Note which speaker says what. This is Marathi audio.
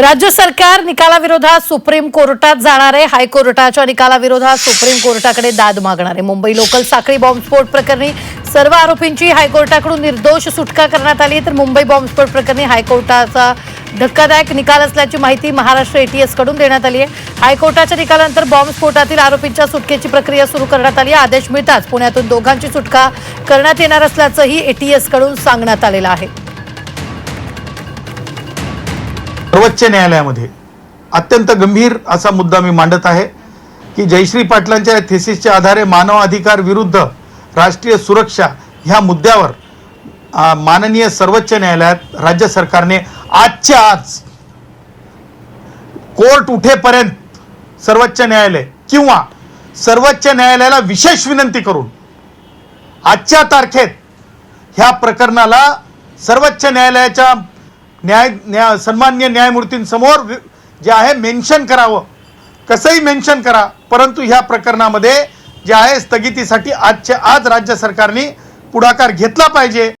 Speaker 1: राज्य सरकार निकालाविरोधात सुप्रीम कोर्टात जाणार आहे. हायकोर्टाच्या निकालाविरोधात सुप्रीम कोर्टाकडे दाद मागणार आहे. मुंबई लोकल साखळी बॉम्बस्फोट प्रकरणी सर्व आरोपींची हायकोर्टाकडून निर्दोष सुटका करण्यात आली तर मुंबई बॉम्बस्फोट प्रकरणी हायकोर्टाचा धक्कादायक निकाल असल्याची माहिती महाराष्ट्र एटीएसकडून देण्यात आली आहे. हायकोर्टाच्या निकालानंतर बॉम्बस्फोटातील आरोपींच्या सुटकेची प्रक्रिया सुरू करण्यात आली आहे. आदेश मिळताच पुण्यातून दोघांची सुटका करण्यात येणार असल्याचंही एटीएसकडून सांगण्यात आलेलं आहे.
Speaker 2: सर्वोच्च न्यायालयामध्ये. अत्यंत गंभीर असा मुद्दा मी मांडत आहे की जयश्री पाटलांच्या या थेसिसच्या आधारे मानव अधिकार विरुद्ध राष्ट्रीय सुरक्षा ह्या मुद्द्यावर माननीय सर्वोच्च न्यायालयात राज्य सरकारने आजच्या आज कोर्ट उठेपर्यंत सर्वोच्च न्यायालय किंवा सर्वोच्च न्यायालयाला विशेष विनंती करून आजच्या तारखेत ह्या प्रकरणाला सर्वोच्च न्यायालयाच्या न्याय न्याय सन्मान्य न्यायमूर्तींसमोर जे आहे मेन्शन करावं. कसंही मेन्शन करा परंतु ह्या प्रकरणामध्ये जे आहे स्थगितीसाठी आजच्या आज राज्य सरकारने पुढाकार घेतला पाहिजे.